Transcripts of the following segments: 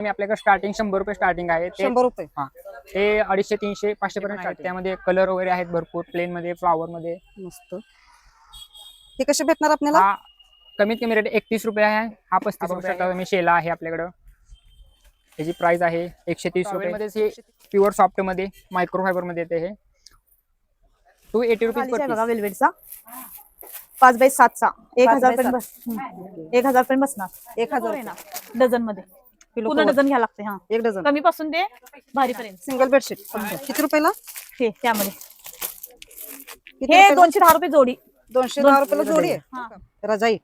मी आपल्याकडे स्टार्टिंग शंभर रुपये स्टार्टिंग आहे. ते शंभर रुपये. ते अडीचशे तीनशे पाचशे पर्यंत त्यामध्ये कलर वगैरे आहेत भरपूर. प्लेन मध्ये फ्लॉवर मध्ये. मस्त. हे कसे भेटणार आपल्याला? हा कमीत कमी रेट एकतीस रुपये आहे. हा पस्तीस रुपये. आहे. शेला आहे आपल्याकडं. त्याची प्राइस आहे एकशे तीस रुपये. मध्येच हे प्युअर सॉफ्टमध्ये मायक्रो फायबरमध्ये येते हे. टू एटी रुपीज आहे बघा वेलवेटचा पाच बाय सातचा. एक हजार पर्यंत बस हम्म. एक हजार पर्यंत बसणार. एक हजार डझनमध्ये पूर्ण. डझन घ्यावं लागते हा. एक डझन. कमी पासून ते भारी पर्यंत सिंगल बेडशीट किती रुपयाला? हे त्यामध्ये. हे? दोनशे दहा रुपये जोडी. दोनशे दहा रुपयाला जोडी हा. आहे रजाई.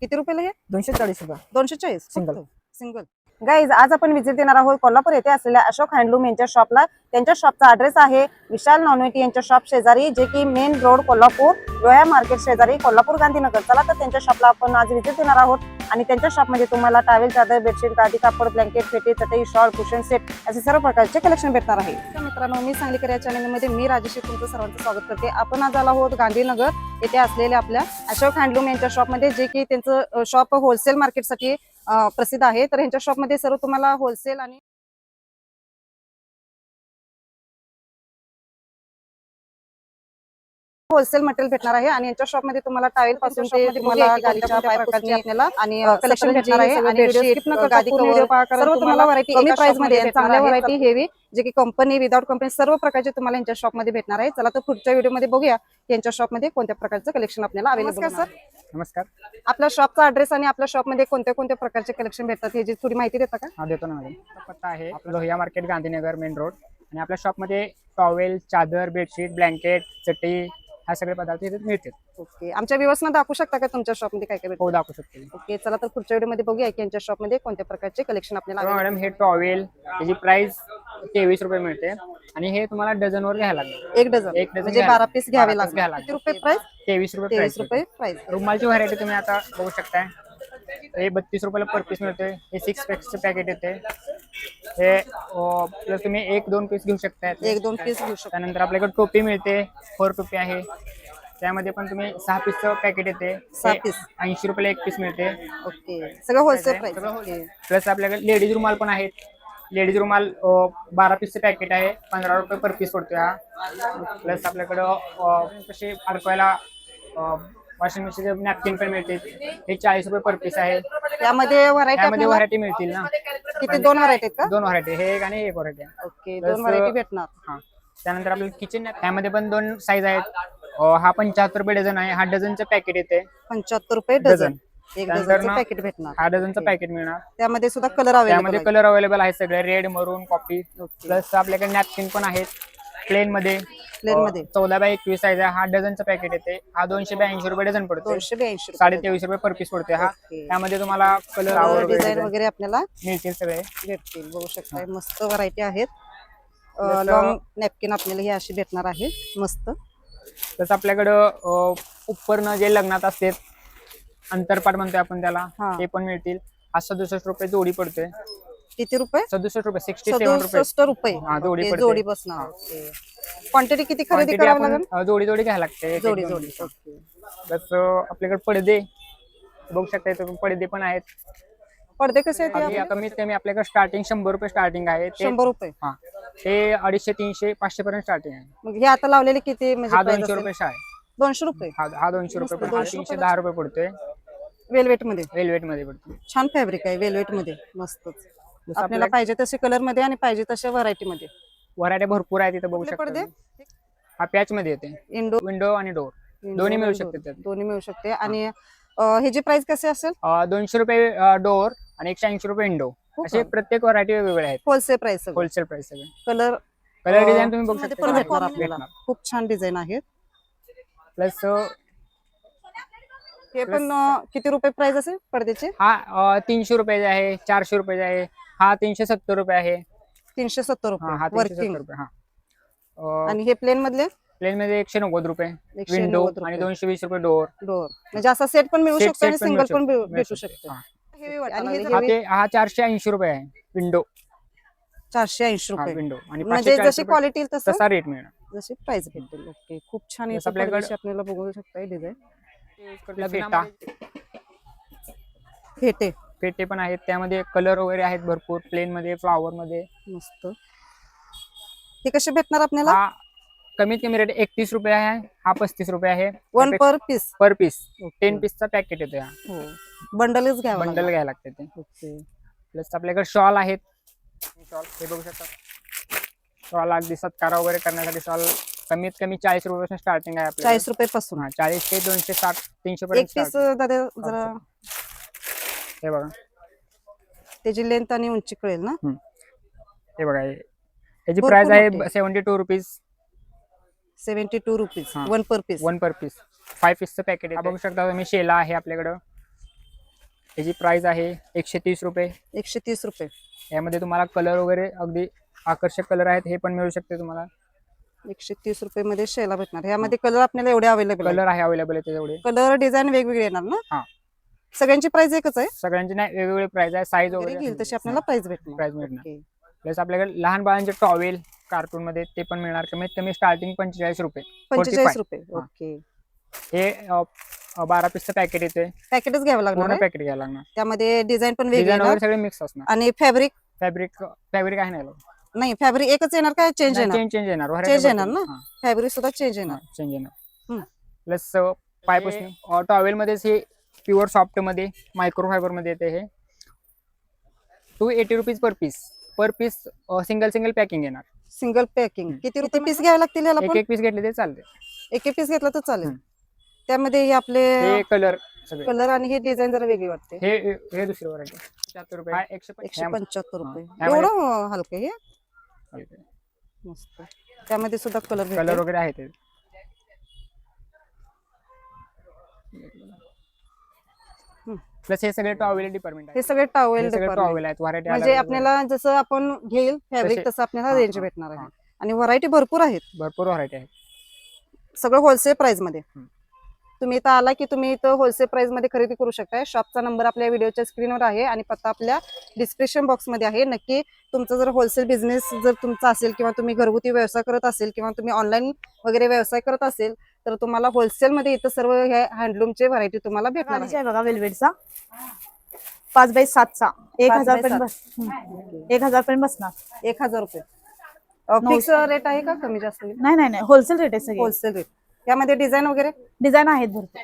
किती रुपयाला हे? दोनशे चाळीस रुपये. दोनशे चाळीस. Single. सिंगल गाईज आज आपण विजिट देणार आहोत कोल्हापूर येथे असलेल्या अशोक हँडलूम यांच्या शॉपला त्यांच्या शॉपचा ऍड्रेस आहे विशाल नॉनवेटी यांच्या शॉप शेजारी जे की main road Kolhapur Lohiya market शेजारी कोल्हापूर गांधीनगर. चला तर त्यांच्या शॉपला आपण आज विजिट देणार आहोत. आणि त्यांच्या शॉपमध्ये तुम्हाला टावेल चादर बेडशीट गादी कापड ब्लँकेट फेटे चटई शॉल कुशन सेट असे सर्व प्रकारचे कलेक्शन भेटणार आहे. तर मित्रांनो मी सांगलीकर या चॅनलमध्ये मी राजेशी तुमचं सर्वांचं स्वागत करते. आपण आज आलो आहोत गांधीनगर येथे असलेल्या आपल्या अशोक हँडलूम यांच्या शॉपमध्ये जे की त्यांचं शॉप होलसेल मार्केटसाठी प्रसिद्ध आहे. तर यांच्या शॉपमध्ये सर्व तुम्हाला होलसेल आणि होलसेल मटेरियल भेटणार आहे आणि यांच्या शॉपमध्ये तुम्हाला टावेल पासून प्रकारची आपल्याला आणि कलेक्शन भेटणार आहे सर्व तुम्हाला व्हरायटी कमी प्राइसमध्ये आहे. चांगल्या व्हरायटी हेवी जे की कंपनी विदाउट कंपनी सर्व प्रकारचे तुम्हाला यांच्या शॉपमध्ये भेटणार आहे. चला तर पुढच्या व्हिडिओमध्ये बघूया यांच्या शॉपमध्ये कोणत्या प्रकारचं कलेक्शन आपल्याला अवेलेबल सर नमस्कार. आपल्या शॉपचा ऍड्रेस आणि आपल्या शॉपमध्ये कोणत्या कोणत्या प्रकारचे कलेक्शन भेटतात हे थोडी माहिती देता का? हा देतो ना मॅडम पत्ता आहे Lohiya market Gandhinagar main road आणि आपल्या शॉपमध्ये टॉवेल चादर बेडशीट ब्लँकेट चटई ह्या सगळे पदार्थ इथे मिळतील. ओके. आमच्या व्ह्युअर्सना दाखवू शकता का तुमच्या शॉपमध्ये काय काय भेटतं? हो दाखवू शकतो. ओके चला तर पुढच्या व्हिडिओमध्ये बघूया की यांच्या शॉपमध्ये कोणत्या प्रकारचे कलेक्शन आपल्याला तर available मॅडम हे टॉवेल त्याची प्राइस तेवीस रुपये मिळते. आणि हे तुम्हाला डझनवर घ्यायला लागेल. एक डझन एक डझन म्हणजे घ्यायला- बारा पीस घ्यावे बारा piece किती. रुपये प्राइस तेवीस रुपये तेवीस प्राइस रुपये प्राइस रुमालची व्हरायटी तुम्ही आता बघू शकताय. हे बत्तीस रुपयाला पर पीस मिळते हे सिक्स पॅक्सचं पॅकेट येते हे प्लस तुम्ही एक दोन पीस घेऊ शकताय एक दोन पीस घेऊ शकता त्यानंतर आपल्याकडे टोपी मिळते फोर टोपी आहे. त्यामध्ये पण तुम्ही सहा पीसचं पॅकेट येते सहा piece. ऐंशी रुपयाला एक पीस मिळते ओके. सगळं होलसेल प्लस आपल्याकडे लेडीज रुमाल पण आहेत. लेडीज रुमाल बारा पीसचं पॅकेट आहे. पंधरा रुपये पर पीस पडतो हा. प्लस आपल्याकडं कसे अडकवायला वॉशिंग मशीनचे नॅपकिन पण मिळते हे चाळीस रुपये पर पीस आहे. त्यामध्ये व्हरायटी व्हरायटी मिळतील ना? किती? दोन व्हरायटी आहेत का? दोन व्हरायटी हे एक आणि एक व्हरायटी आहे. ओके दोन व्हरायटी भेटणार. हा. त्यानंतर आपल्याला किचन त्यामध्ये पण दोन साईज आहेत. अं, हा पंच्याहत्तर रुपये डझन आहे. हा डझनचं पॅकेट येते. पंच्याहत्तर रुपये डझन. डझन. एक त्यानंतर डझनचं ना- पॅकेट भेटणार. हा डझनचं पॅकेट मिळणार. त्यामध्ये सुद्धा कलर अवेलेबल त्यामध्ये कलर अवेलेबल आहेत सगळे. रेड मरून कॉफी प्लस आपल्याकडे नॅपकिन पण आहेत. प्लेन मध्ये. Plain मध्ये. चौदा बाय एकवीस साईज आहे. हा डझनचं पॅकेट येते. हा दोनशे ब्याऐंशी रुपये डझन पडतो दोनशे ब्याऐंशी साडे तेवीस रुपये पर पीस पडतोय हा. त्यामध्ये तुम्हाला कलर डिझाईन वगैरे आपल्याला मिळतील सगळे. भेटतील. बघू शकता मस्त व्हरायटी आहेत. लॉंग नॅपकिन आपल्याला ही अशी भेटणार आहे. मस्त. तसं आपल्याकडं अं, उपकरणं जे लग्नात असते अंतरपाट म्हणतोय आपण त्याला हा. ते पण मिळतील. हा सदुसष्ट रुपये जोडी पडतोय. किती रुपये? सदुसष्ट रुपये सिक्स्टी सेवन रुपये. सदुसष्ट रुपये. हा, जोडी पडते. जोडी बसणार. क्वांटिटी किती खरेदी Quantity करावी आपण, लागेल? अं, जोडी जोडी घ्यायला लागते एक- एक जोडी दोन. जोडी. ओके प्लस आपल्याकडे पडदे बघू शकता इथं पडदे पण आहेत. पडदे कसे आहेत आणि हे आता मी मी आपल्याकडे स्टार्टिंग शंभर रुपये स्टार्टिंग आहे. ते शंभर रुपये. हा. ते अडीचशे तीनशे पाचशे पर्यंत स्टार्टिंग आहे. मग हे आता लावलेले किती हा म्हणजे price दोनशे? रुपये शाळे दोनशे रुपये? हा हा दोनशे रुपये पडतो. हा दोनशे तीनशे दहा रुपये पडतोय. वेलवेटमध्ये? वेलवेटमध्ये पडतो. छान फॅब्रिक आहे वेलवेटमध्ये. मस्तच. जसं आपल्याला पाहिजे तसे कलरमध्ये आणि पाहिजे तशा व्हरायटी मध्ये. व्हरायटी भरपूर आहे तिथं बघू शकता. हा पॅच मध्ये येते. इंडो विंडो आणि डोर. दोन्ही मिळू शकते त्यात. दोन्ही मिळू शकते. आणि अं, ह्याची प्राइस कशी असेल? दोनशे रुपये डोर आणि एकशे ऐंशी रुपये हो असे? प्रत्येक व्हरायटी वेगवेगळे आहेत. होलसेल प्राइस होलसेल प्राइस सगळे. कलर कलर डिझाईन तुम्ही बघू शकता. खूप छान डिझाईन आहेत. प्लस हे पण किती रुपये प्राइस असेल पडद्याचे? हा तीनशे रुपयाचे आहे चारशे रुपयाचे आहे. हा तीनशे सत्तर रुपये आहे. तीनशे सत्तर रुपये वर्किंग आणि हे प्लेन मधले? प्लेन मध्ये एकशे नव्वद रुपये विंडो आणि. दोनशे वीस रुपये डोअर डोअर म्हणजे असा सेट पण मिळू शकतो आणि सिंगल पण. भेटू- शकतो. हा. आणि हे हा हा चारशे ऐंशी रुपये आहे विंडो चारशे ऐंशी रुपये. विंडो आणि म्हणजे 540 जशी क्वालिटी तसं तसा रेट मिळणार. जशी प्राइस भेटेल. ओके खूप छान आपल्याकडे- आपल्याला बघू शकता डिझाईन फेटा फेटे पेटे पण आहेत त्यामध्ये कलर वगैरे आहेत भरपूर प्लेन मध्ये फ्लॉवर मध्ये. मस्त. हे कसे भेटणार आपल्याला? हा कमीत कमी रेट एकतीस रुपये आहे हा पस्तीस रुपये आहे. One per piece per piece ten पीसचा packet येतो हा. हो. बंडलच घ्यावं बंडल लागेल. घ्यायला लागते ते. ओके प्लस आपल्याकडे शॉल आहेत. शॉल हे बघू शकता. शॉल अगदी सत्कार वगैरे करण्यासाठी शॉल कमीत कमी चाळीस रुपयापासून स्टार्टिंग आहे. चाळीस रुपये पासून. हा चाळीस ते दोनशे साठ तीनशे एक पर्यंत पीस start. दादा जरा हे बघा. त्याची लेंथ आणि उंची कळेल ना? हे बघा याची प्राइस आहे. Seventy two rupees seventy two rupees हा. One per piece one per piece five पीसचं packet आहे बघू शकता तुम्ही शेला आहे आपल्याकडं. याची प्राइस आहे एकशे तीस रुपये. एकशे तीस रुपये. यामध्ये तुम्हाला कलर वगैरे अगदी आकर्षक कलर आहेत हे पण मिळू शकते तुम्हाला. एकशे तीस रुपये मध्ये शेला भेटणार. ह्यामध्ये कलर आपल्याला एवढे अवेलेबल कलर आहे अवेलेबल आहे कलर डिझाईन वेगवेगळे येणार ना? हा. सगळ्यांची प्राइस एकच आहे? सगळ्यांची नाही वेगवेगळे प्राइस आहे साईज वगैरे घेईल तशी आपल्याला प्राइस भेटणार. प्राइस मिळणार ओके. प्लस आपल्याकडे लहान बाळांचे टॉवेल कार्टून मध्ये ते पण मिळणार कमीत कमी स्टार्टिंग पंचेचाळीस रुपये. पंचेचाळीस 45. रुपये. हा. ओके हे अ, अ, बारा पीसचं पॅकेट येते पॅकेटच घ्यावं लागणार पूर्ण आहे. पॅकेट घ्यायला लागणार. त्यामध्ये डिझाईन पण वेगळी डिझाईन येणार. वगैरे सगळे मिक्स असणार. आणि फॅब्रिक फॅब्रिक फॅब्रिक आहे नाही नाही फॅब्रिक एकच येणार काय चेंज येणार? चेंज चेंज येणार. Change येणार ना? फॅब्रिक सुद्धा चेंज येणार. चेंज येणार. हम्म. प्लस पायपासून टॉवेल मध्येच हे प्युअर सॉफ्टमध्ये मायक्रो फायबरमध्ये येते हे. Two eighty rupees per piece per piece single single packing येणार. Single packing. किती रुपये पीस घ्यावे लागतील याला एक पण? एक पीस घेतले ते चालते. एक एक पीस घेतला तर चालेल. त्यामध्ये हे आपले हे कलर सगळे. कलर आणि हे डिझाईन जरा वेगळी वाटते. हे हे दुसरी व्हरायटी पंच्याहत्तर रुपये. हा एकशे एकशे पंच्याहत्तर रुपये. एवढं हलकं हे? मस्त. त्यामध्ये सुद्धा कलर कलर वगैरे आहेत. प्लस हे सगळे टॉवेल डिपार्टमेंट हे सगळे टॉवेल टॉवेल आहेत व्हरायटी म्हणजे आपल्याला जसं आपण घेईल फॅब्रिक तसे- आपल्याला रेंज भेटणार. आहे. आणि व्हरायटी भरपूर आहेत. भरपूर व्हरायटी आहेत. सगळं होलसेल प्राइसमध्ये. तुम्ही इथं आला की तुम्ही इथं होलसेल प्राइसमध्ये खरेदी करू शकताय. शॉपचा नंबर आपल्या व्हिडिओच्या स्क्रीनवर आहे आणि पत्ता आपल्या डिस्क्रिप्शन बॉक्समध्ये आहे. नक्की तुमचा जर होलसेल बिझनेस जर तुमचा असेल किंवा तुम्ही घरगुती व्यवसाय करत असेल किंवा तुम्ही ऑनलाईन वगैरे व्यवसाय करत असेल तर तुम्हाला होलसेल मध्ये इथं सर्व हे हँडलूमचे व्हरायटी तुम्हाला भेटणार आहे बघा वेलवेटचा पाच बाय सातचा. एक पाच हजार बाय पर्यंत बस हम्म. एक हजार पर्यंत बसणार. एक हजार रुपये. फिक्स रेट आहे का कमी जास्त? नाही नाही नाही. होलसेल रेट आहे सगळे. होलसेल रेट त्यामध्ये डिझाईन वगैरे? डिझाईन आहेत भरपूर.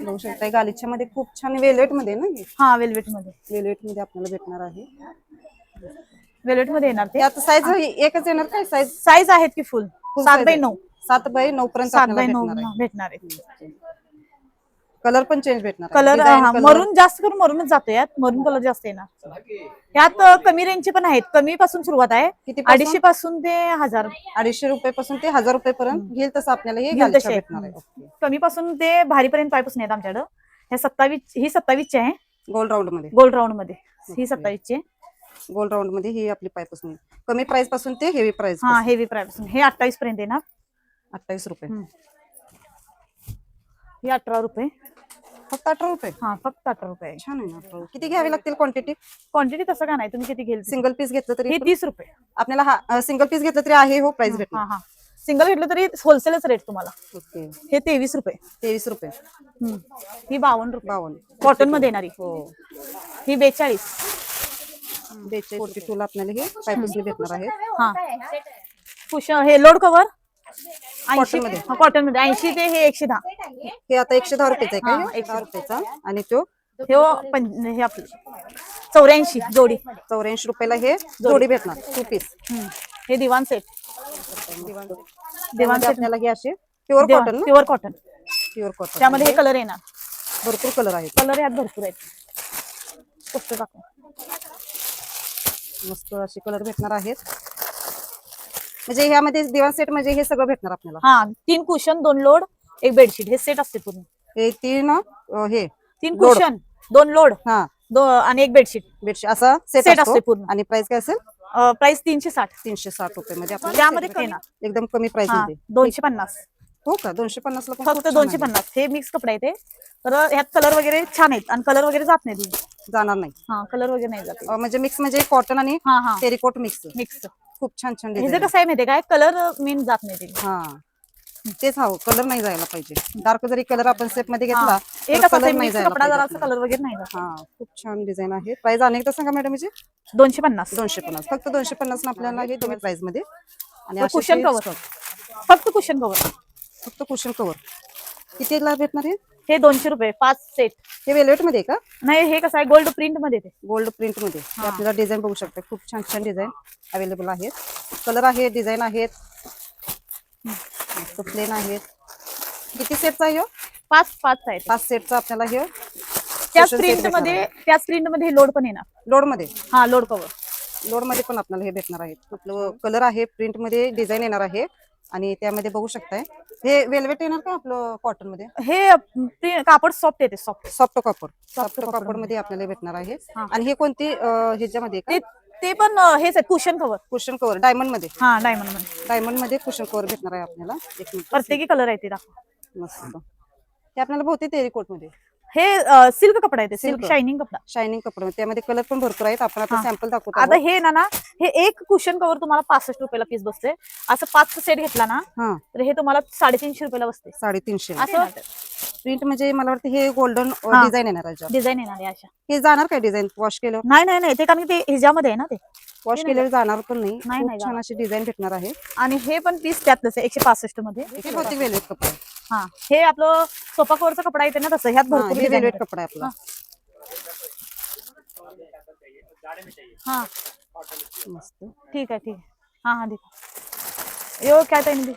बघू शकताय गालीच्या मध्ये खूप छान वेलेटमध्ये ना हा? वेलवेटमध्ये वेलेटमध्ये आपल्याला भेटणार आहे. वेलवेटमध्ये येणार ते. यात साईज एकच येणार काय साईज साईज आहेत की फुल सात बाय. नऊ. सात बाय नऊ पर्यंत सात बाय नऊ भेटणार आहे. भेटणार आहे. कलर पण चेंज भेटणार आहे. Colour Design, color. मरून जास्त करून मरूनच जातो यात. मरून कलर जास्त येणार. यात अ, कमी रेंजचे पण आहेत. कमी पासून सुरुवात आहे. किती पासून? अडीचशे पासून ते हजार. अडीचशे रुपये पासून ते हजार रुपये पर्यंत घेईल तसं आपल्याला हे घेईल गालीच्या तसे. आहेत. भेटणार आहे. Okay. कमी पासून ते भारीपर्यंत पायपासून आहेत आमच्याकडं. हे सत्तावीस ही सत्तावीसची आहे. गोल्ड राऊंडमध्ये. गोल्ड राऊंडमध्ये. ही. सत्तावीसची. आहे. गोल्ड राऊंडमध्ये ही आपली पायपासून कमी प्राइसपासून ते हेवी प्राइस हा हेवी प्राइसपासून. हे अठ्ठावीस पर्यंत येणार. अठ्ठावीस रुपये. ही अठरा रुपये. फक्त अठरा रुपये? हा फक्त अठरा रुपये. छान आहे ना अठरा रुपये. किती घ्यावी लागतील क्वांटिटी क्वांटिटी तसं का नाही? तुम्ही किती घेईल सिंगल पीस घेतलं तरी हे तीस रुपये. आपल्याला हा सिंगल पीस घेतलं तरी आहे हो प्राइस हा भेटणार हा सिंगल घेतलं तरी होलसेलच रेट तुम्हाला. ओके हे तेवीस रुपये. तेवीस रुपये. हम्म. ही बावन्न रुपये. बावन्न. कॉटनमध्ये येणारी. हो. ही बेचाळीस. बेचाळीस आपल्याला हे पायपासून भेटणार आहे. हा. कुश हे लोड कव्हर ऐंशी मध्ये. कॉटनमध्ये. ऐंशी ते हे एकशे दहा. हे आता एकशे दहा रुपयाचा आहे हा, का? दहा रुपयाचा. आणि तो? हे पं- हे आपलं. चौऱ्याऐंशी जोडी. चौऱ्याऐंशी रुपयाला हे जोडी. भेटणार. टू पीस हम्म. हे दिवाण सेट सेट आपल्याला हे असे प्युअर कॉटन ना? प्युअर कॉटन प्युअर कॉटन त्यामध्ये हे कलर येणार. भरपूर कलर आहेत. कलर यात भरपूर आहेत. मस्त असे कलर भेटणार आहेत. म्हणजे ह्यामध्ये दिवाण सेट म्हणजे हे सगळं भेटणार आपल्याला. हा तीन कुशन दोन लोड एक बेडशीट हे सेट असते पूर्ण. हे तीन अं, हे. तीन. कुशन दोन लोड हा. दो आणि एक बेडशीट बेडशीट असा सेट Set असते. असतो पूर्ण. आणि प्राइस काय असेल? प्राइस तीनशे साठ. तीनशे साठ रुपये. मध्ये आपल्याला त्यामध्ये set कमी भेटणार. एकदम कमी प्राइस हा मध्ये. दोनशे पन्नास. हो का? दोनशे पन्नास ला पण खूप फक्त छान दोनशे आहे. पन्नास. हे मिक्स कपडे आहेत हे. तर ह्यात कलर वगैरे छान आहेत. आणि कलर वगैरे जात नाही. जाणार नाही. हा कलर वगैरे नाही जाते. अं, म्हणजे मिक्स म्हणजे कॉटन आणि हा हा. टेरिकोट मिक्स मिक्स खूप छान छान हे कसं आहे माहितीये काय कलर मेन जात नाही ते. हा. तेच हवं कलर नाही जायला पाहिजे. डार्क जरी कलर आपण सेपमध्ये घेतला तर एक असा color नाही मिक्स जायला कपडा जरा. कलर वगैरे नाही जात. हा खूप छान डिझाईन आहे. प्राइस अनेकदा सांगा मॅडम याची? दोनशे पन्नास. दोनशे पन्नास. फक्त दोनशे पन्नास आपल्याला हे दोन्ही प्राइसमध्ये. आणि असे ते cover. stock. फक्त कुशन कवर फक्त कुशन कवर कितीला भेटणार हे? हे दोनशे रुपये पाच सेट हे वेल्वेटमध्ये आहे का? नाही हे कसं आहे गोल्ड प्रिंटमध्ये ते. गोल्ड प्रिंटमध्ये. हे आपल्याला डिझाईन बघू शकता. खूप छान छान डिझाईन अवेलेबल आहेत. कलर आहे डिझाईन आहेत. प्लेन आहेत. किती सेटचा आहे ह्यो? पाच पाच आहेत. पाच सेटचा आपल्याला हे त्याच set प्रिंटमध्ये आहे. त्याच प्रिंटमध्ये हे लोड पण येणार. लोडमध्ये? हा लोड कवर लोडमध्ये पण आपल्याला हे भेटणार आहे. आपलं कलर आहे प्रिंटमध्ये डिझाईन येणार आहे. आणि त्यामध्ये बघू शकताय. हे वेल्वेट येणार का आपलं कॉटनमध्ये? हे कापड सॉफ्ट येते सॉफ्ट सॉफ्ट कापड सॉफ्ट कापडमध्ये. आपल्याला भेटणार आहे. आणि हे कोणती अं, ह्याच्यामध्ये ते ते पण अं, हेच आहे कुशन कवर कुशन कव्हर डायमंडमध्ये. हा डायमंडमध्ये. डायमंडमध्ये कुशन कव्हर भेटणार आहे आपल्याला. एक मिनिट. प्रत्येकी कलर आहे ते दाखवा. मस्त. हे आपल्याला बहुतेक तेरीकोटमध्ये. हे सिल्क कपडा आहे सिल्क Silk. शायनिंग कपडा. शायनिंग कपडा त्यामध्ये कलर पण भरपूर आहेत. आपण आता हा. सॅम्पल दाखवतो आता आहोत. हे ना ना हे एक कुशन कवर तुम्हाला पासष्ट रुपयाला पीस बसते. असं पाच सेट घेतला ना हा. तर हे तुम्हाला साडेतीनशे रुपयाला बसते. साडेतीनशे. असं प्रिंट म्हणजे मला वाटतं हे गोल्डन हा. डिझाईन येणार आहे याच्यावर. डिझाईन येणार आहे अशा. हे जाणार काय डिझाईन वॉश केल्यावर? नाही नाही नाही. ते कारण की ते ह्याच्यामध्ये आहे ना ते. वॉश केल्यावर जाणार पण नाही. नाही, खूप नाही छान अशी डिझाईन भेटणार आहे. आणि हे पण पीस त्यातलंच आहे एकशे पासष्टमध्ये. हे वेलवेट कपडा आहे. हा हे आपलं सोफा कवरचा कपडा येते ना तसं ह्यात हा, भरपूर हे design वेलवेट. कपडा आहे आपला. हा. मस्त. ठीक आहे ठीक आहे. हा हा ठीक यो काय ताई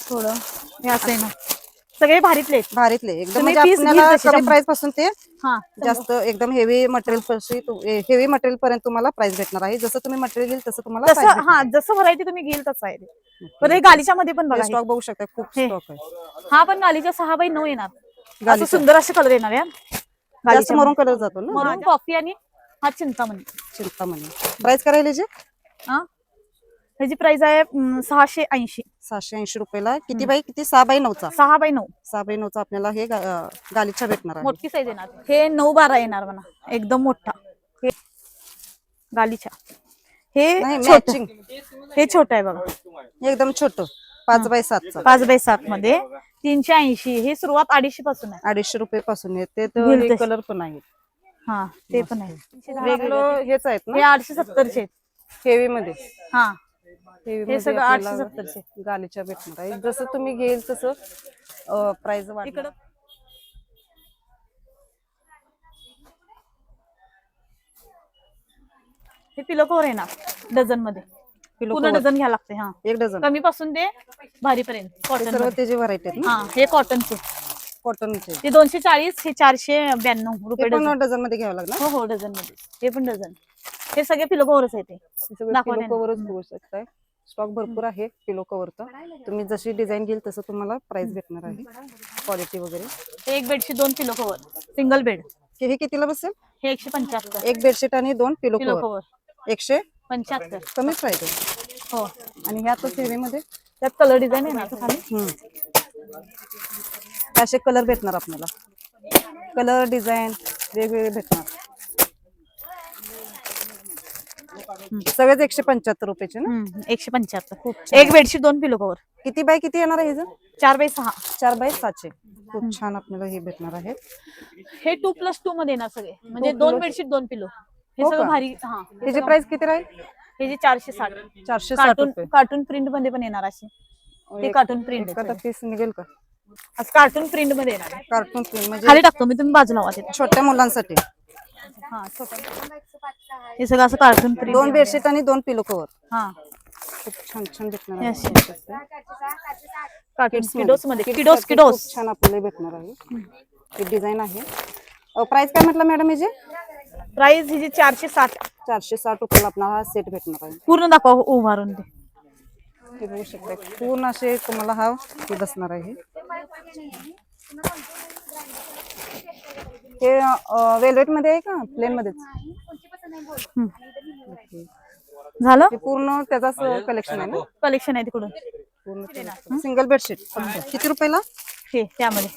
थोडं हे असं आहे ना. सगळे भारीतले आहेत. भारीतले. एकदम तुम्ही म्हणजे piece आपल्याला कमी. प्राइसपासून ते हा. जास्त एकदम हेवी मटेरियल हेवी मटेरियल पर्यंत तुम्हाला प्राइस भेटणार आहे. जसं तुम्ही मटेरियल घेईल तसं तुम्हाला तसं हा जसं व्हरायटी तुम्ही घेईल तसं आहे ते. पण हे गालीच्या मध्ये पण बघा. स्टॉक बघू शकता खूप हे. स्टॉक आहे. हा पण गालीच्या सहा बाय नऊ येणार. असं गालीचा. सुंदर असे कलर येणार या जास्त मरून कलर जातो ना? मरून कॉफी आणि हा चिंतामणी. चिंतामणी. प्राइस करायला जे? हा? ह्याची प्राइस आहे अं, सहाशे ऐंशी. सहाशे ऐंशी रुपयाला किती बाय किती? सहा बाय नऊचा? सहा बाय नऊ. सहा बाय नऊचा आपल्याला हे गा- अं, गालीचा भेटणार आहे. मोठी साईज येणार. हे नऊ बारा येणार म्हणा. एकदम मोठा. हे गालीच्या हे छोट. मॅचिंग हे छोट आहे बघा. एकदम छोट. पाच बाय सातचा पाच बाय सात मध्ये तीनशे ऐंशी. हे सुरुवात अडीचशे पासून आहे. अडीचशे रुपये पासून येते तर. कलर पण आहेत हा ते पण आहे. वेगळं हेच आहेत ना? आठशे सत्तरचे आहेत. हेवी मध्ये. हा. हे सगळं आठशे सत्तरचे गालीच्या भेटणार आहे. जसं तुम्ही घेईल तसं प्राइस वाढ इकडं. हे पिलो कवर येणार डझनमध्ये पूर्ण डझन घ्यायला लागते हा. एक डझन. कमी पासून ते भारी पर्यंत कॉटन त्याची व्हरायटी आहेत ना? हा हे कॉटनचे कॉटनचे ते दोनशे चाळीस हे चारशे ब्याण्णव रुपये डझन. मध्ये घ्यावं लागणार? हो हो डझनमध्ये हे पण डझन. हे सगळे पिलो कवरच आहे ते. दाखवा पिलो त्यांना. कवरच बघू शकताय. स्टॉक भरपूर आहे पिलो कवरचा तुम्ही जशी डिझाईन घेईल तसं तुम्हाला प्राइस भेटणार आहे. क्वालिटी वगैरे. हे एक बेडशीट दोन पिलो कवर सिंगल बेड कि हे कितीला बसेल? हे एकशे पंच्याहत्तर. एक बेडशीट आणि दोन पिलो पिलो कवर कवर एकशे पंच्याहत्तर. कमीच आहे हो. आणि ह्यातच हेवी मध्ये त्यात कलर डिझाईन आहे ना आता खाली? हम्म. असे कलर भेटणार आपल्याला. कलर डिझाईन वेगवेगळे भेटणार. सगळेच एकशे पंच्याहत्तर रुपयाचे ना? एकशे पंच्याहत्तर. एक बेडशीट दोन पिलो कवर किती बाय किती येणार आहे? चार बाय सहा. चार बाय सातशे खूप छान आपल्याला हे भेटणार आहे. हे टू प्लस टू मध्ये येणार सगळे. म्हणजे दोन बेडशीट दोन पिलो. हे हो सगळं का? भारी हा. त्याची प्राइस किती राहील? हे जे चारशे साठ. चारशे साठ कार्टून रुपये. कार्टून प्रिंटमध्ये पण येणार असे. ते कार्टून प्रिंट एखादा पीस निघेल का? असं कार्टून प्रिंटमध्ये येणार आहे. कार्टून प्रिंट म्हणजे खाली टाकतो मी तुम्ही बाजूला लावा तिथे छोट्या मुलांसाठी. हा छोटं. हे सगळं असं कार्टून प्रिंट दोन बेडशीट आणि दोन पिलो कवर हा. खूप छान छान भेटणार Yes, Kids किडोस मध्ये. किडोस साठी किडोस खूप छान आपल्याला भेटणार आहे. हे डिझाईन आहे. प्राइस काय म्हटलं मॅडम याचे प्राइस हिची चारशे साठ. चारशे साठ रुपयाला आपल्याला हा सेट भेटणार आहे. पूर्ण दाखवा उभारून ते हे बघू शकता पूर्ण असे तुम्हाला हा हे बसणार आहे. हे वेल्वेटमध्ये आहे का? प्लेन मध्येच झालं? हे पूर्ण त्याचाच कलेक्शन आहे ना? कलेक्शन आहे तिकडून. पूर्ण सिंगल बेडशीट किती रुपयाला? हे त्यामध्ये.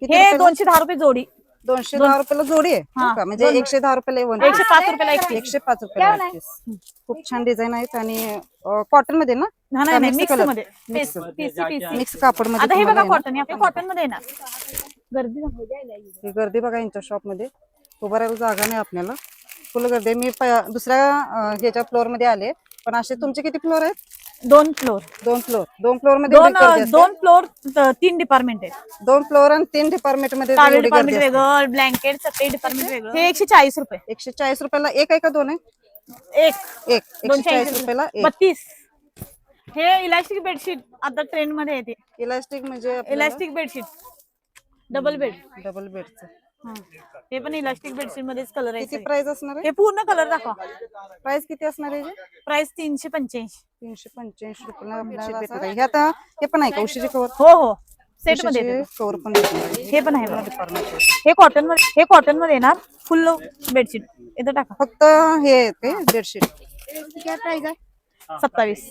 किती हे रुपयाला? दोनशे दहा रुपये जोडी. दोनशे दहा रुपयाला जोडी आहे? हा, का? म्हणजे एकशे दहा रुपयाला one. एकशे. पाच रुपयाला एक piece. एकशे पाच रुपयाला piece. खूप छान डिझाईन आहेत आणि कॉटनमध्ये ना? नाही नाही mix मिक्स color? मध्ये. Mix. पीसी पीसी मिक्स कापडमध्ये आता हे बघा ना. कॉटन हे कॉटनमध्ये येणार. गर्दी. ही गर्दी बघा यांच्या शॉपमध्ये उभा राहायला जागा नाही आपल्याला. फुल गर्दी आहे. मी प- दुसऱ्या अं, ह्याच्या फ्लोअरमध्ये आले. पण असे तुमचे किती फ्लोअर आहेत? दोन फ्लोर दोन फ्लोअर दोन फ्लोअरमध्ये दोन एवढी गर्दी असते? दोन फ्लोर तीन डिपार्टमेंट आहेत. दोन फ्लोअर आणि तीन डिपार्टमेंटमध्ये साडी एवढी गर्दी डिपार्टमेंट असते. वेगळं ब्लँकेट सगळे डिपार्टमेंट वेगळं. हे एकशे चाळीस रुपये. एकशे चाळीस रुपयाला एक आहे का दोन आहे? एक. एक. एकशे दोनशे चाळीस रुपयाला एक. बत्तीस. हे इलास्टिक बेडशीट आता ट्रेंडमध्ये येते. इलास्टिक म्हणजे elastic bedsheet double bed double बेडचं हे. पण इलास्टिक बेडशीट मध्येच कलर किती आहे प्राइस असणार आहे? हे पूर्ण कलर दाखवा. प्राइस किती असणार आहे याची? प्राइस तीनशे पंच्याऐंशी. तीनशे पंच्याऐंशी रुपयाला आपल्याला भेटत आहे. हे आता हे पण आहे का? उशीची कवर हो हो. सेटमध्ये येते. कवर पण भेटणार आहे. हे पण आहे बघा. डिपार्टमेंट हे कॉटनमध्ये हे कॉटनमध्ये येणार फुल बेडशीट इथं टाका. फक्त हे आहे ते बेडशीट सत्तावीस.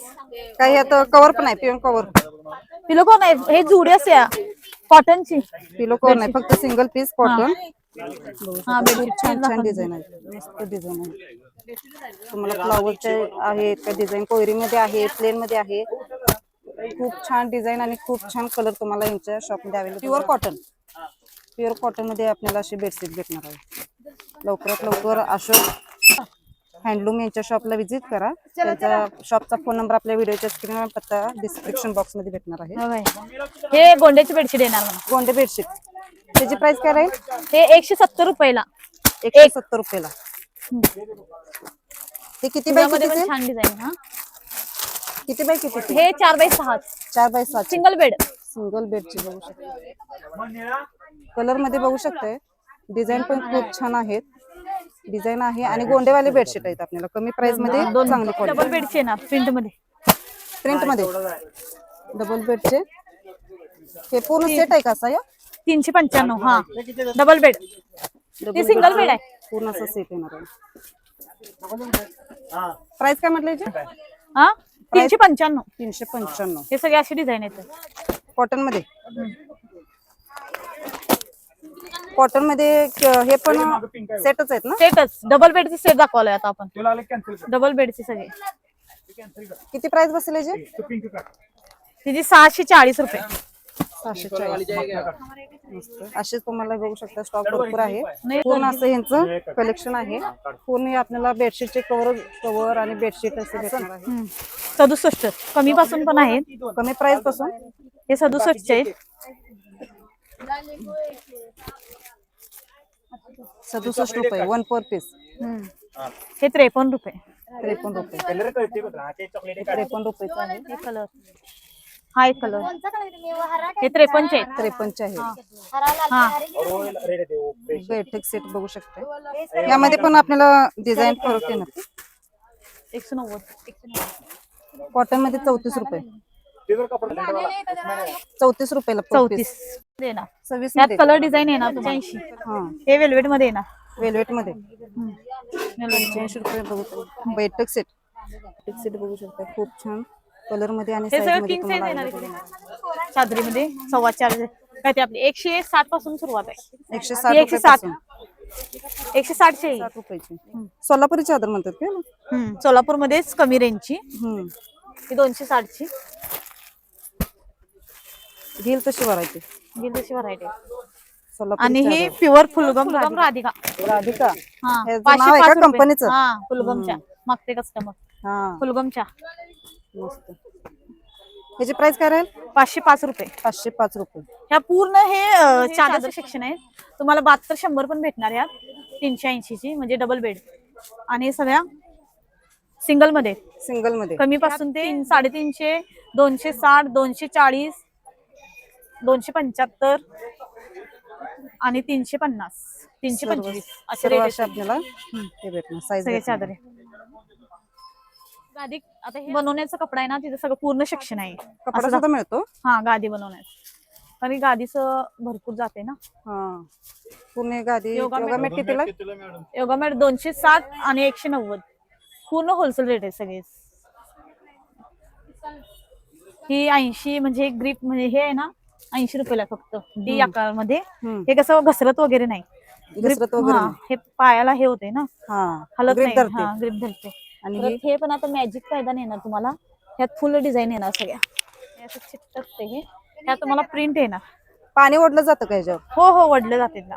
काही आता कवर पण आहे पिओन कवर पिलो कोण आहे हे जुडी असते कॉटनची पिलो कवर नाही फक्त सिंगल पीस कॉटन हा. बेडशीट छान छान डिझाईन आहे मस्त डिझाईन आहे. तुम्हाला फ्लॉवरचे आहेत का डिझाईन कोयरी मध्ये आहे प्लेन मध्ये आहे. खूप छान डिझाईन आणि खूप छान कलर तुम्हाला यांच्या शॉपमध्ये अवेलेबल प्युअर कॉटन प्युअर कॉटनमध्ये आपल्याला अशी बेडशीट भेटणार आहे. लवकरात लवकर अशोक हँडलूम यांच्या शॉपला व्हिजिट करा. त्यांचा शॉपचा फोन नंबर आपल्या व्हिडिओच्या स्क्रीनवर पत्ता डिस्क्रिप्शन बॉक्समध्ये भेटणार आहे. हो. हे गोंड्याची बेडशीट येणार मला गोंडे बेडशीट. त्याची प्राइस काय राहील? हे एकशे सत्तर रुपयाला. एकशे सत्तर रुपयाला. हे किती बाय त्यामध्ये पण कितीचे छान हा. किती बाय किती हे चार बाय सहा. चार बाय सात सिंगल बेड सिंगल बेडची बघू शकता. कलरमध्ये बघू शकताय. डिझाईन पण खूप छान आहेत. डिझाईन आहे आणि गोंडेवाले बेडशीट आहेत आपल्याला. कमी प्राइसमध्ये चांगली डबल क्वालिटी बेडची येणार प्रिंटमध्ये. प्रिंटमध्ये. डबल बेडचे हे पूर्ण सेट आहे का असा या? तीनशे पंच्याण्णव हा. डबल बेड हे सिंगल बेड आहे. पूर्ण असा सेट येणार आहे. प्राइस काय म्हटलं याची? हा? तीनशे पंच्याण्णव. तीनशे पंच्याण्णव. हे सगळे असे डिझाईन येतात कॉटनमध्ये? कॉटनमध्ये क- हे पण सेटच आहेत ना? सेटच डबल बेडचे सेट दाखवलाय आता आपण. डबल बेडचे सगळे. किती प्राइस बसेल याची तिची सहाशे चाळीस रुपये. सहाशे चाळीस. मस्त. असेच तुम्हाला बघू शकता स्टॉक भरपूर आहे. पूर्ण असं यांचं कलेक्शन आहे. पूर्ण हे आपल्याला बेडशीटचे कवर कवर आणि बेडशीट असे भेटणार आहे. हम्म. सदुसष्ट. कमी पासून पण आहेत. कमी प्राइसपासून? हे सदुसष्टचे. आहेत सदुसष्ट रुपये वन पर पीस हम्म. हे. त्रेपन्न रुपये. त्रेपन्न रुपये. त्रेपन्न हे कलर हा एक कलर हे त्रेपन्नचे आहेत. त्रेपन्नचे आहे हा. बेडशीट सेट बघू शकता. यामध्ये पण आपल्याला डिझाईन फरक येणार एकशे नव्वद. कॉटनमध्ये चौतीस रुपये. चौतीस रुपयाला. चौतीस. देणार सव्वीस त्यात कलर डिझाईन येणार पंच्याऐंशी. हा. हे वेल्वेटमध्ये येणार वेलवेटमध्ये. पंच्याऐंशी रुपये बघू बैठक सेट बैठक सेट बघू शकता. खूप छान. कलरमध्ये आणि हे साईज सगळं मध्ये सव्वा चार काय ते आपली एकशे साठपासून सुरुवात आहे. एकशे ही साठ एकशे साठ. एकशे साठशे. साठ रुपयाची. सोलापुरी चादर म्हणतात का? हम्म. सोलापूरमध्येच कमी रेंजची ही दोनशे साठची. घेईल तशी भरायची घेईल तशी व्हरायटी आणि ही प्युअर फुलगम फुलगम राधिका. राधिका. हा ह्याचं पाचशे नाव आहे पाच का रुपये. कंपनीचं? हा फुलगमच्या. मागते कस्टमर हा. फुलगमच्या. मस्त. ह्याची प्राइस काय राहील? पाचशे पाच रुपये. पाचशे पाच रुपये. ह्या पूर्ण हे अं, चादरचं सेक्शन आहे तुम्हाला बहात्तर शंभर पण भेटणार यात. तीनशे ऐंशीची म्हणजे डबल बेड आणि सगळ्या सिंगलमध्ये. सिंगलमध्ये. कमी पासून ते तीन- साडेतीनशे दोनशे साठ दोनशे चाळीस दोनशे पंच्याहत्तर आणि तीनशे पन्नास. तीनशे पंचवीस. असे सर्व रेट असे आपल्याला हे भेटणार. साईज सगळे चादरे गादी आता हे बनवण्याचा कपडा आहे ना तिथं सगळं पूर्ण सेक्शन आहे. कपडा सुद्धा मिळतो? हा गादी बनवण्याचं. कारण की गादीचं भरपूर जाते ना. हा. पूर्ण गादी योगा योगा मॅट कितीला? योगा मॅट दोनशे साठ आणि एकशे नव्वद. पूर्ण होलसेल रेट आहे सगळे ही ऐंशी म्हणजे ग्रीप म्हणजे हे आहे ना ऐंशी रुपयाला फक्त डी आकारमध्ये हम्म. हे कसं घसरत वगैरे नाही. घसरत वगैरे हा, नाही. हे पायाला हे होते ना. हा हलत grip नाही. धरते. हा ग्रिप धरते. आणि परत हे? हे पण आता मॅजिक पायदान येणार तुम्हाला. ह्यात फुल डिझाईन येणार सगळ्या. हे असं चिकटकते हे. ह्यात तुम्हाला प्रिंट येणार. पाणी ओढलं जातं का ह्याच्यावर? हो हो वडले जाते ना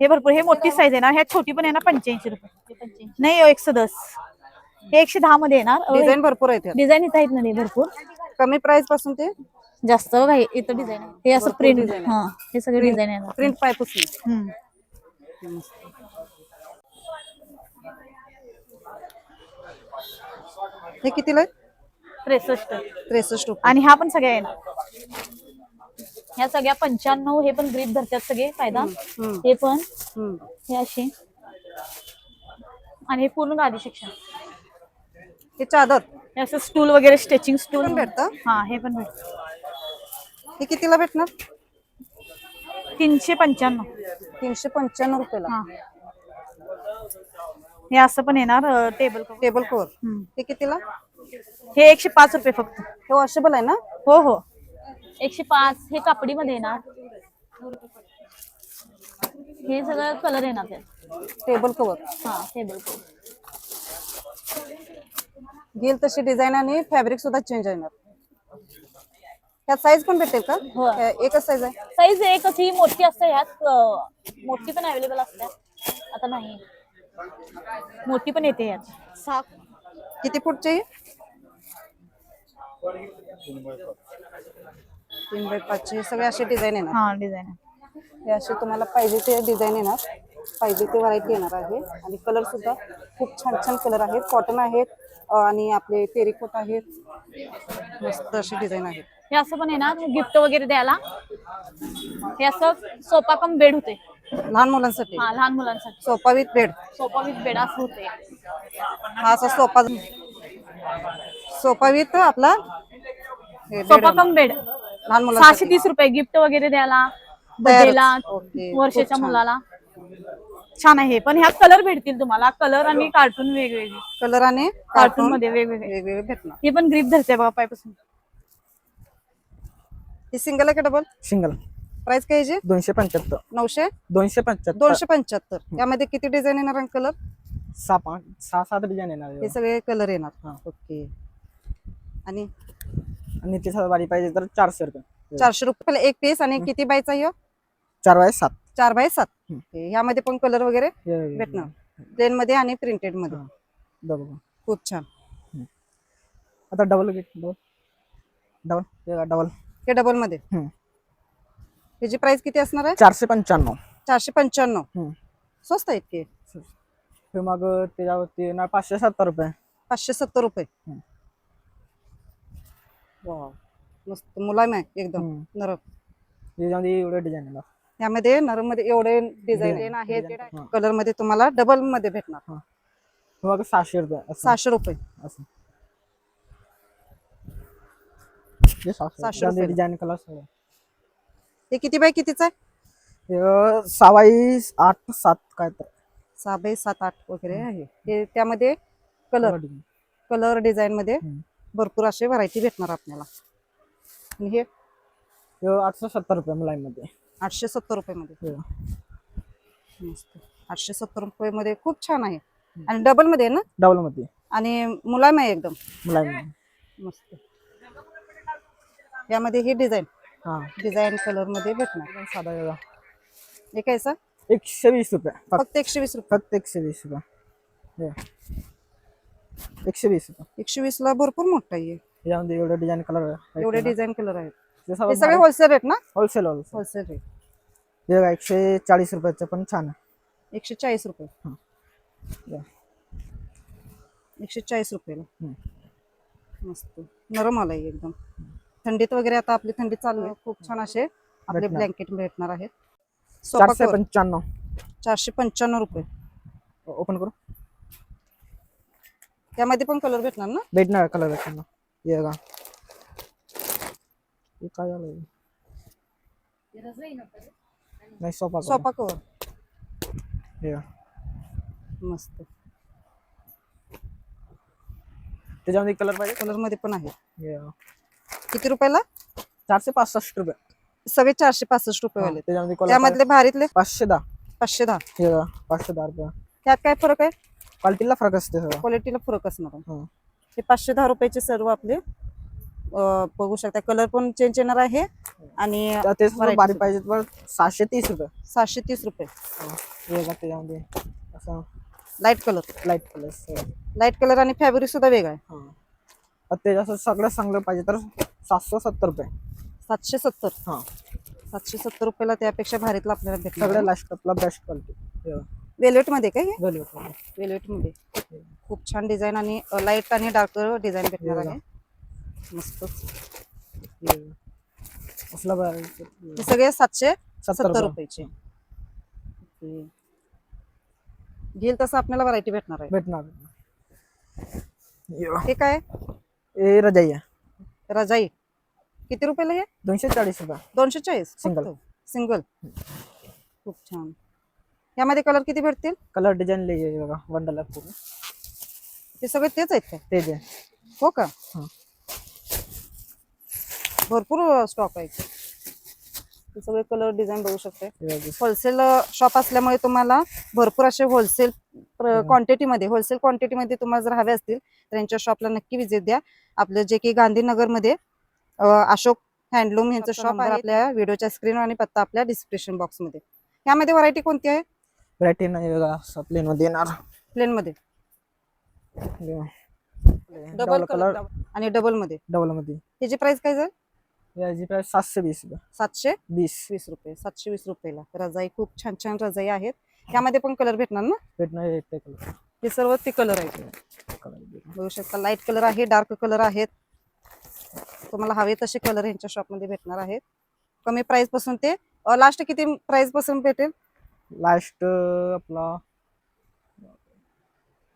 हे भरपूर हे मोठी साईज येणार ह्यात छोटी पण येणार पंच्याऐंशी रुपये. नाही हो, एकशे दस. हे एकशे दहा मध्ये येणार. डिझाईन भरपूर आहेत ह्यात. डिझाईन इथं आहेत ना भरपूर. कमी प्राइसपासून ते जास्त बघा हे इथं डिझाईन आहे. हे असं प्रिंट design आहे. हा हे सगळे डिझाईन येणार प्रिंट पायपुसली हम्म. हे कितीला आहे? त्रेसष्ट. त्रेसष्ट रुपये. आणि ह्या पण सगळ्या येणार ह्या सगळ्या पंच्याण्णव हे पण ग्रीप धरतात सगळे फायदा. हम्म, हे पण. हम्म. हे असे आणि हे पूर्ण गादी शिक्षण. हे चादर. हे असं स्टूल वगैरे स्ट्रेचिंग स्टूल पण भेटतं? हा हे पण भेटत. हे कितीला भेटणार? तीनशे पंच्याण्णव. तीनशे पंच्याण्णव रुपयाला. हा. हे असं पण येणार टेबल टेबल कवर हे कितीला? हे एकशे पाच रुपये फक्त. हे वॉशेबल आहे ना? हो हो. एकशे पाच हे कापडीमध्ये येणार. हे सगळं कलर येणार त्यात. टेबल कवर हा टेबल घेईल तशी डिझाईन आणि फॅब्रिक सुद्धा चेंज येणार त्यात साईज पण भेटेल का? हो. एकच साईज आहे. साईज एकच ही मोठी असते ह्यात अं, मोठी पण अवेलेबल असते. आता नाही. मोठी पण येते यात. सहा. किती फूटचे? तीन बाय पाचशे हे सगळे असे डिझाईन येणार. हा डिझाईन हे असे तुम्हाला पाहिजे ते डिझाईन येणार. पाहिजे ते व्हरायटी येणार आहे. आणि कलर सुद्धा खूप छान छान कलर आहेत. कॉटन आहेत. आणि आपले टेरिकोट आहेत. मस्त अशी डिझाईन आहेत. हे असं पण येणार गिफ्ट वगैरे द्यायला. हे असं सोफा कम बेड होते. लहान मुलांसाठी. हा लहान मुलांसाठी. Sofa with bed sofa with bed असं होते. हा असा सोफा सोफा विथ आपला हे bed होणार. कम बेड लहान सहाशे मुलांसाठी तीस रुपये गिफ्ट वगैरे द्यायला. बर्थडेला ओके, खूप वर्षाच्या छान. मुलाला. छान आहे पण ह्यात कलर भेटतील तुम्हाला. कलर आणि कार्टून वेगवेगळे. कलर आणि कार्टून मध्ये वेगवेगळे. वेगवेगळे भेटणार. हे पण ग्रीप धरते बघा पायपासून. ही सिंगल आहे का डबल सिंगल प्राइस काय याची? दोनशे पंच्याहत्तर. नऊशे? दोनशे पंच्याहत्तर. दोनशे पंच्याहत्तर. यामध्ये किती डिझाईन येणार आणि कलर सहा पाच सहा सात डिझाईन येणार हे. सगळे कलर येणार. ओके आणि? आणि ते वारी पाहिजे तर चारशे रुपये. चारशे रुपयाला एक पीस आणि किती बायचा ह्यो? चार बाय सात. चार बाय सात. ह्यामध्ये पण कलर वगैरे भेटणार. प्लेन मध्ये आणि प्रिंटेडमध्ये. डबल खूप छान. आता डबल डबल डबल डबल हे डबलमध्ये. हम्म. त्याची प्राइस किती असणार आहे? चारशे पंच्याण्णव. चारशे पंच्याण्णव. स्वस्त आहेत की? हे मग त्याच्यावरती ना पाचशे सत्तर रुपये. पाचशे सत्तर रुपये. मस्त. मुलायम आहे एकदम. नरम. एवढे डिझाईन यामध्ये नरममध्ये एवढे डिझाईन. आहेत. कलरमध्ये तुम्हाला डबलमध्ये भेटणार. सहाशे रुपये सहाशे रुपये. असं. हे सहाशे रुपये. डिझाईन कलर हे किती बाय कितीच आहे? सहा बाई आठ सात काय तर. सहा बाय सात आठ वगैरे आहे. हे त्यामध्ये कलर. कलर डिझाईन मध्ये. भरपूर असे व्हरायटी भेटणार आपल्याला. आणि हे? हे आठशे सत्तर रुपये मुलांमध्ये. आठशे सत्तर रुपये मध्ये हो. मस्त. आठशे सत्तर रुपये मध्ये खूप छान आहे. आणि डबलमध्ये आहे ना? डबलमध्ये आणि मुलायम आहे एकदम. मुलांमध्ये मस्त. यामध्ये ही डिझाईन. हा. डिझाईन कलरमध्ये भेटणार साधा वेगळा. हे काय सर? एकशे वीस रुपये. फक्त फक्त एकशे वीस रुपये. फक्त एकशे वीस रुपये. हे. एकशे वीस रुपये. एकशे वीस ला भरपूर मोठा आहे. याच्यामध्ये एवढे डिझाईन कलर एवढे डिझाईन कलर आहेत. हे सगळे होलसेल रेट ना? होलसेल होलसेल होलसेल रेट हे बघा, एकशे चाळीस रुपयाचं पण छान आहे. एकशे चाळीस रुपये. या. एकशे चाळीस रुपयाला. मस्त. नरम आलाय एकदम. थंडीत वगैरे आता आपली थंडी चालू आहे. खूप छान असे आपले भेटणार. ब्लँकेट भेटणार आहेत. सोफा चारशे पंच्याण्णव. चारशे पंच्याण्णव रुपये. ओपन करू? त्यामध्ये पण कलर भेटणार ना? भेटणार कलर भेटणार. हे बघा. हे काय झालं नाही cover. सोफा कवर हे. मस्त. त्याच्यामध्ये कलर पाहिजे? कलरमध्ये पण आहे. हे. किती रुपयाला? चारशे पासष्ट रुपये. सगळे चारशे पासष्ट रुपये वाले. त्याच्यामध्ये कलर त्यामधले भारीतले? पाचशे दहा. पाचशे दहा. हे पाचशे दहा रुपये. त्यात काय फरक आहे? क्वालिटीला फरक असते सगळं. क्वालिटीला फरक असणार आहे. हं. हे पाचशे दहा रुपयाचे सर्व आपले बघू शकता. कलर पण चेंज येणार आहे आणि तेच बारीक. पाहिजे तर सहाशे तीस रुपये. सहाशे तीस रुपये. त्याच्यामध्ये. असं. Light colour light colour light colour आणि फॅब्रिक सुद्धा वेगळा आहे. हा. त्याच्यात सगळं चांगलं पाहिजे तर सातशे सत्तर रुपये. सातशे सत्तर. हा. सातशे सत्तर रुपयाला त्यापेक्षा भारीतला आपल्याला भेटणार सगळ्या लास्ट आपला बेस्ट क्वालिटी वेल्वेटमध्ये काय हे? वेलवेट वेल्वेटमध्ये. खूप छान डिझाईन आणि लाइट आणि डार्क डिझाईन भेटणार आहे. मस्त. बरं हे सगळे सातशे सत्तर सत्तर रुपये. रुपयाचे. घेईल तसं आपल्याला व्हरायटी भेटणार आहे. भेटणार. हे काय? हे रजाई आहे. रजाई. किती रुपयाला हे? दोनशे चाळीस रुपये. दोनशे चाळीस. Single. सिंगल खूप छान. यामध्ये कलर किती भेटतील? कलर डिझाईन लिहिजे बघा. आहे पूर्ण. ते सगळे तेच आहेत काय ते जे हो का? हा. भरपूर स्टॉक आहे सगळे कलर डिझाईन बघू शकते. होलसेल शॉप असल्यामुळे तुम्हाला भरपूर असे होलसेल क्वांटिटीमध्ये होलसेल क्वांटिटीमध्ये तुम्हाला जर हवे असतील तर यांच्या शॉपला नक्की विजिट द्या. आपलं जे की गांधीनगरमध्ये अशोक हँडलूम यांचं शॉप आहे आपल्या व्हिडिओच्या स्क्रीन आणि पत्ता आपल्या डिस्क्रिप्शन बॉक्समध्ये यामध्ये व्हरायटी कोणती आहे? व्हरायटी नाही बघा असं प्लेन मध्ये येणार. प्लेनमध्ये. डबल कलर आणि डबलमध्ये. डबलमध्ये. त्याची प्राइस काय जाईल याची प्राइस सातशे वीस रुपये. सातशे? वीस. वीस रुपये. सातशे वीस रुपयाला. रजाई खूप छान छान रजाई आहेत. त्यामध्ये पण कलर भेटणार ना? भेटणार हे ते कलर हे सर्व ते कलर आहेत. बघू शकता लाइट कलर आहे डार्क कलर आहेत. तुम्हाला हवे तसे कलर यांच्या शॉपमध्ये भेटणार आहेत. कमी प्राइसपासून ते लास्ट किती प्राइसपासून भेटेल? लास्ट आपला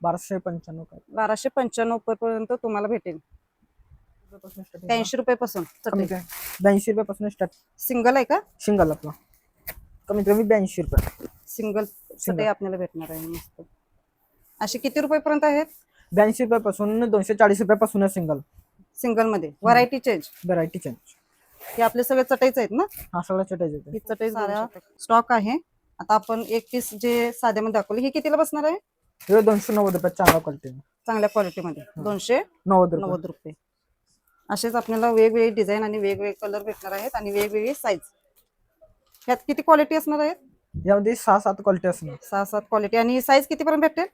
बाराशे पंच्याण्णव बाराशे पंच्याण्णव पर्यंत तुम्हाला भेटेल. ब्याऐंशी रुपये पासून कमी ब्याऐंशी रुपयापासून स्टार्ट सिंगल आहे का? सिंगल आपला. कमीत कमी ब्याऐंशी रुपये. Single Single. आपल्याला भेटणार आहे मस्त. असे किती रुपयेपर्यंत आहेत? ब्याऐंशी रुपयापासून दोनशे चाळीस रुपयापासून सिंगल सिंगलमध्ये. व्हरायटी चेंज व्हरायटी चेंज हे आपले सगळे चटाईच आहेत ना? हा सगळा चटायचे ही चटई साऱ्या स्टॉक आहे. आता आपण एक पीस जे साध्यामध्ये दाखवले हे कितीला बसणार आहे? हे दोनशे नव्वद रुपये चांगला क्वालिटी चांगल्या क्वालिटीमध्ये दोनशे नव्वद रुपये. नव्वद रुपये. असेच आपल्याला वेगवेगळे डिझाईन आणि वेगवेगळे कलर भेटणार आहेत आणि वेगवेगळी साईज ह्यात किती क्वालिटी असणार आहेत? यामध्ये सहा सात क्वालिटी असणार. सहा सात क्वालिटी आणि साईज कितीपर्यंत भेटेल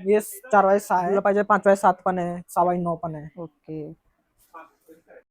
हे चार वाय सहा पाहिजे पाच वाय सात पण आहे सहा वाय नऊ पण आहे. ओके